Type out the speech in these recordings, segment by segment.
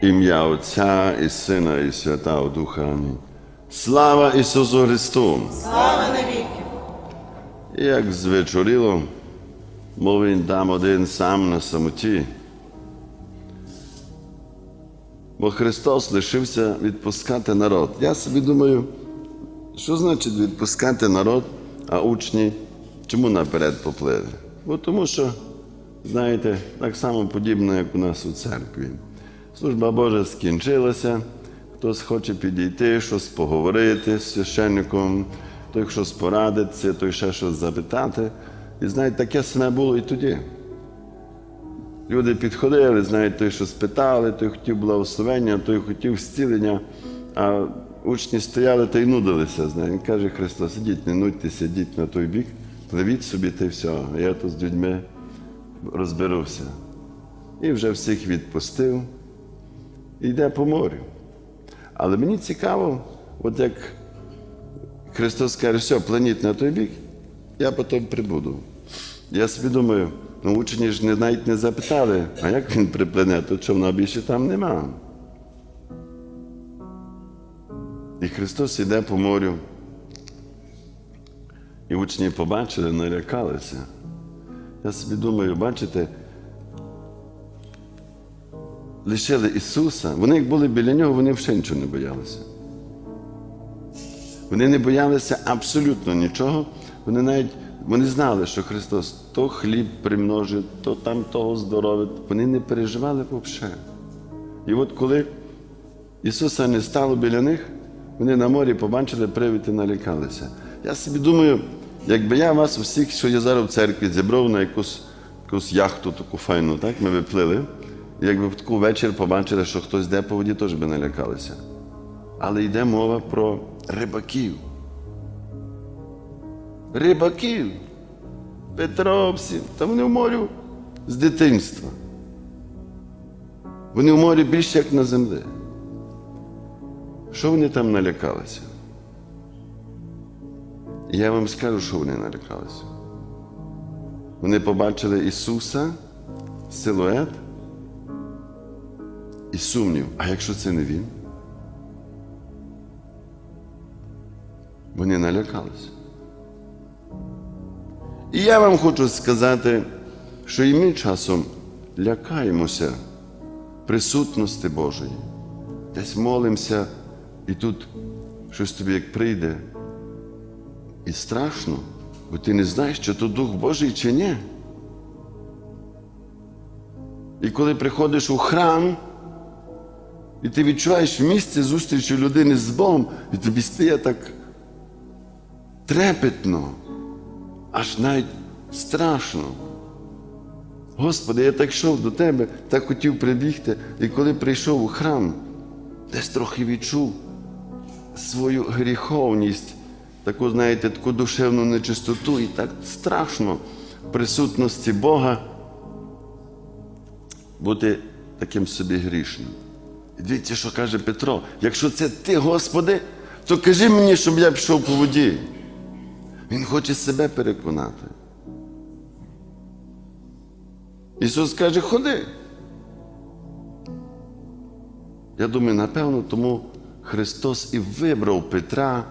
Ім'я Отця і Сина, і Святого Духа. Амінь. Слава Ісусу Христу! Слава навіки! І Як звечоріло, мов він там один сам на самоті. Бо Христос лишився відпускати народ. Я собі думаю, що значить відпускати народ, а учні чому наперед поплили? Бо тому що, знаєте, так само подібно, як у нас у церкві. Служба Божа скінчилася, хтось хоче підійти, щось поговорити з священником, той щось порадиться, той ще щось запитати. І знаєте, таке саме було і тоді. Люди підходили, знаєте, той, що спитали, той хотів благословення, той хотів зцілення, а учні стояли та й нудилися. Знаєте. Каже Христос, ідіть, не нудьтеся, ідіть на той бік, пливіть собі та й все. Я тут з людьми розберуся. І вже всіх відпустив йде по морю. Але мені цікаво, от як Христос каже, все, планіть на той бік, я потім прибуду. Я собі думаю, ну учені ж навіть не запитали, а як він приплене, то човна більше там нема. І Христос йде по морю. І учні побачили, налякалися. Я собі думаю, бачите, лишили Ісуса, вони як були біля нього, вони взагалі нічого не боялися. Вони не боялися абсолютно нічого. Вони навіть вони знали, що Христос то хліб примножить, то там того здоровить. Вони не переживали взагалі. І от коли Ісуса не стало біля них, вони на морі побачили привід і налякалися. Я собі думаю, якби я вас усіх, що я зараз в церкві, зібрав на якусь, якусь яхту таку файну, так? ми виплили, якби в таку вечір побачили, що хтось йде по воді, теж би налякалися. Але йде мова про рибаків. Рибаків. Петровців. Та вони в морю з дитинства. Вони в морі більше як на землі. Що вони там налякалися? Я вам скажу, що вони налякалися. Вони побачили Ісуса, силует і сумнів. А якщо це не Він? Вони налякалися. І я вам хочу сказати, що і ми часом лякаємося присутності Божої. Десь молимося, і тут щось тобі як прийде. І страшно, бо ти не знаєш, чи то Дух Божий чи ні. І коли приходиш у храм, і ти відчуваєш місце зустрічі людини з Богом, і тобі стає так трепетно, аж навіть страшно. Господи, я так йшов до Тебе, так хотів прибігти, і коли прийшов у храм, десь трохи відчув свою гріховність, таку, знаєте, таку душевну нечистоту, і так страшно в присутності Бога бути таким собі грішним. Дивіться, що каже Петро: якщо це ти, Господи, то кажи мені, щоб я пішов по воді. Він хоче себе переконати. Ісус каже, ходи. Я думаю, напевно, тому Христос і вибрав Петра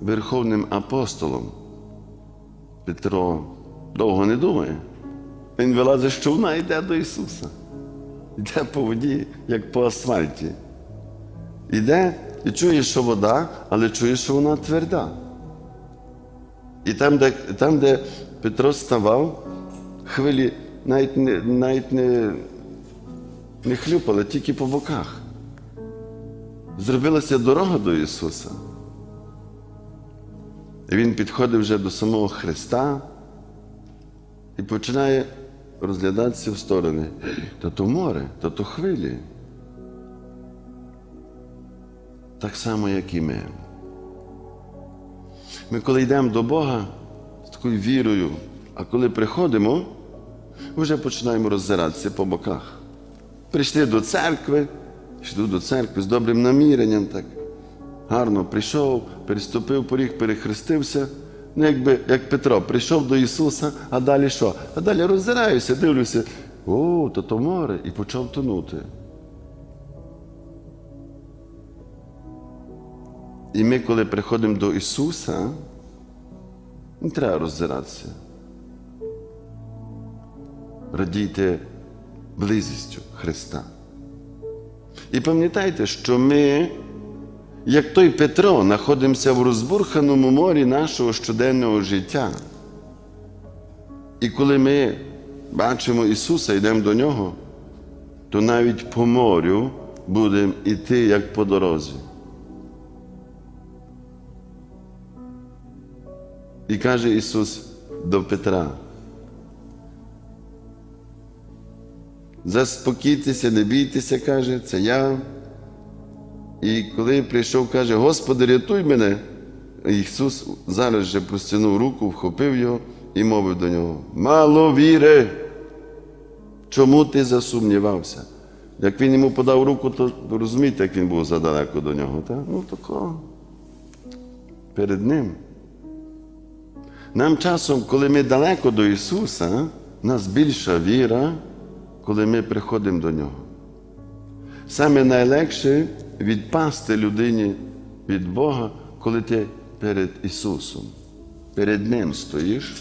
верховним апостолом. Петро довго не думає. Він вилазить з човна йде до Ісуса. Йде по воді, як по асфальті. Іде і чує, що вода, але чує, що вона тверда. І там, де там, де Петро ставав, хвилі навіть не навіть не, не хлюпали, тільки по боках. Зробилася дорога до Ісуса. І Він підходить вже до самого Христа і починає розглядатися в сторони. Та то море, та то хвилі. Так само, як і ми. Ми, коли йдемо до Бога з такою вірою, а коли приходимо, вже починаємо роззиратися по боках. Прийшли до церкви, йшли до церкви з добрим наміренням, так гарно прийшов, переступив поріг, перехрестився ну якби як Петро прийшов до Ісуса, а далі що? А далі роззираюся, дивлюся, о, то то море, і почав тонути. І ми, коли приходимо до Ісуса, не треба роззиратися. Радійте близістю Христа. І пам'ятайте, що ми як той Петро, знаходимося в розбурханому морі нашого щоденного життя. І коли ми бачимо Ісуса, йдемо до Нього, то навіть по морю будемо йти як по дорозі. І каже Ісус до Петра. Заспокійтеся, не бійтеся, каже, це я. І коли прийшов, каже, Господи, рятуй мене. Ісус зараз же простягнув руку, вхопив його і мовив до нього: Мало віри! Чому ти засумнівався? Як він йому подав руку, то розумієте, як він був задалеко до нього. Так? Ну тако. Перед ним. Нам часом, коли ми далеко до Ісуса, нас більша віра, коли ми приходимо до Нього. Саме найлегше відпасти людині від Бога, коли ти перед Ісусом, перед Ним стоїш.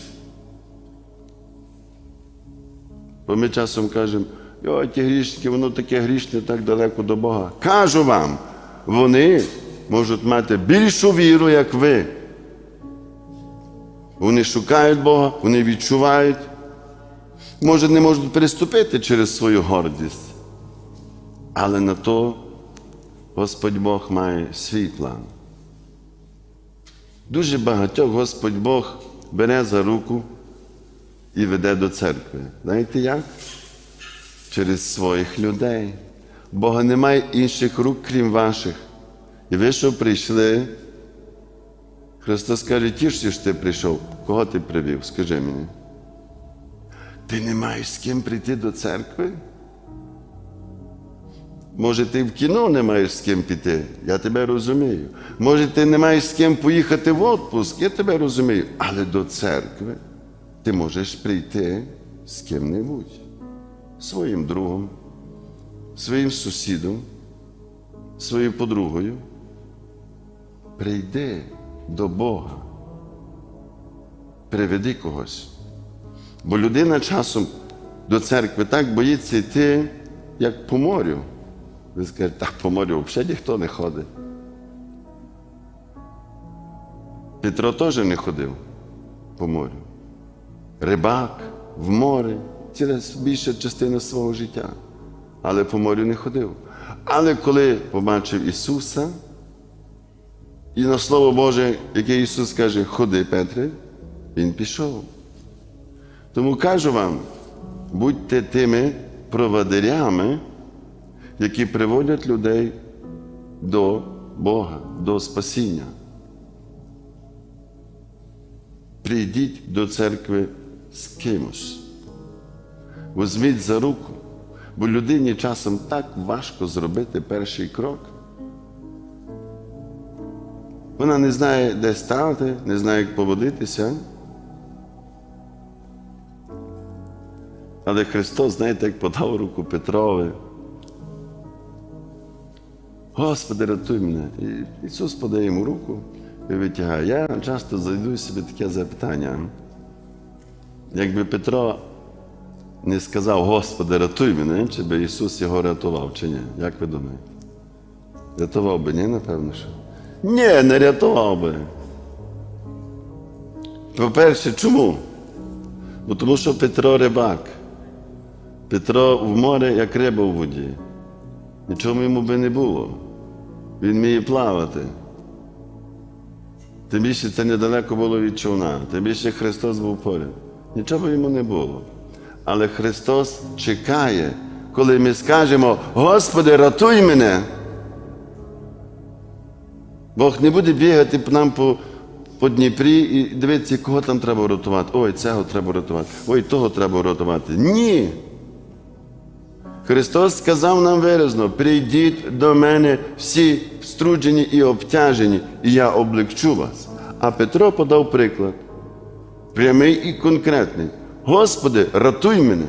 Бо ми часом кажемо, о, ті грішники, воно таке грішне так далеко до Бога. Кажу вам, вони можуть мати більшу віру, як ви. Вони шукають Бога, вони відчувають. Може, не можуть переступити через свою гордість. Але на то Господь Бог має свій план. Дуже багатьох Господь Бог бере за руку і веде до церкви. Знаєте як? Через своїх людей. Бога немає інших рук, крім ваших. І ви, що прийшли, Христос каже, тішся, що ти прийшов. Кого ти привів? Скажи мені. Ти не маєш з ким прийти до церкви? Може, ти в кіно не маєш з ким піти, я тебе розумію. Може, ти не маєш з ким поїхати в відпуск, я тебе розумію. Але до церкви ти можеш прийти з ким-небудь, своїм другом, своїм сусідом, своєю подругою. Прийди до Бога. Приведи когось. Бо людина часом до церкви так боїться йти, як по морю. Ви скажете, так по морю взагалі ніхто не ходить. Петро теж не ходив по морю. Рибак в море через більшу частину свого життя. Але по морю не ходив. Але коли побачив Ісуса, і на Слово Боже, яке Ісус каже, ходи, Петре, Він пішов. Тому кажу вам, будьте тими проводирями, які приводять людей до Бога, до спасіння. Прийдіть до церкви з кимось. Візьміть за руку, бо людині часом так важко зробити перший крок. Вона не знає, де стати, не знає, як поводитися. Але Христос, знаєте, як подав руку Петрові. Господи, рятуй мене. І Ісус подає йому руку і витягає. Я часто зайду собі таке запитання. Якби Петро не сказав, Господи, рятуй мене, чи би Ісус його рятував, чи ні? Як ви думаєте? Рятував би, ні, напевно, що? Ні, не рятував би. По-перше, чому? Бо тому що Петро рибак. Петро в море, як риба в воді. Нічого йому би не було. Він вміє плавати. Тим більше це недалеко було від човна, тим більше Христос був поряд. Нічого йому не було. Але Христос чекає, коли ми скажемо, Господи, рятуй мене. Бог не буде бігати нам по, по Дніпрі і дивитися, кого там треба рятувати. Ой, цього треба рятувати, ой, того треба рятувати. Ні. Христос сказав нам виразно: прийдіть до мене всі струджені і обтяжені, і я облегчу вас. А Петро подав приклад, прямий і конкретний. Господи, рятуй мене.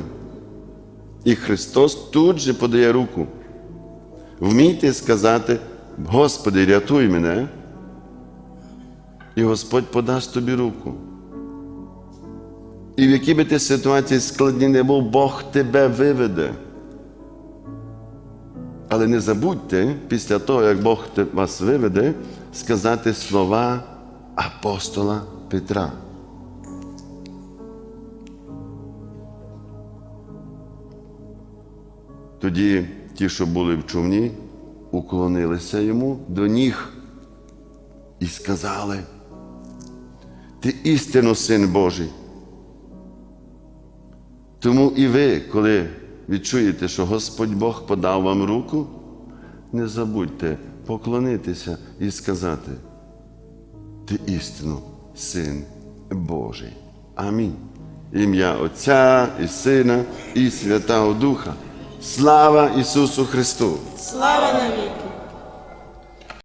І Христос тут же подає руку. Вмійте сказати, Господи, рятуй мене, і Господь подасть тобі руку. І в якій би ти ситуації складні не був, Бог тебе виведе. Але не забудьте, після того, як Бог вас виведе, сказати слова апостола Петра. Тоді ті, що були в човні, уклонилися йому до ніг і сказали: Ти істинно син Божий. Тому і ви, коли відчуєте, що Господь Бог подав вам руку, не забудьте поклонитися і сказати, ти істинно син Божий. Амінь. Ім'я Отця і Сина і Святого Духа. Слава Ісусу Христу! Слава навіки!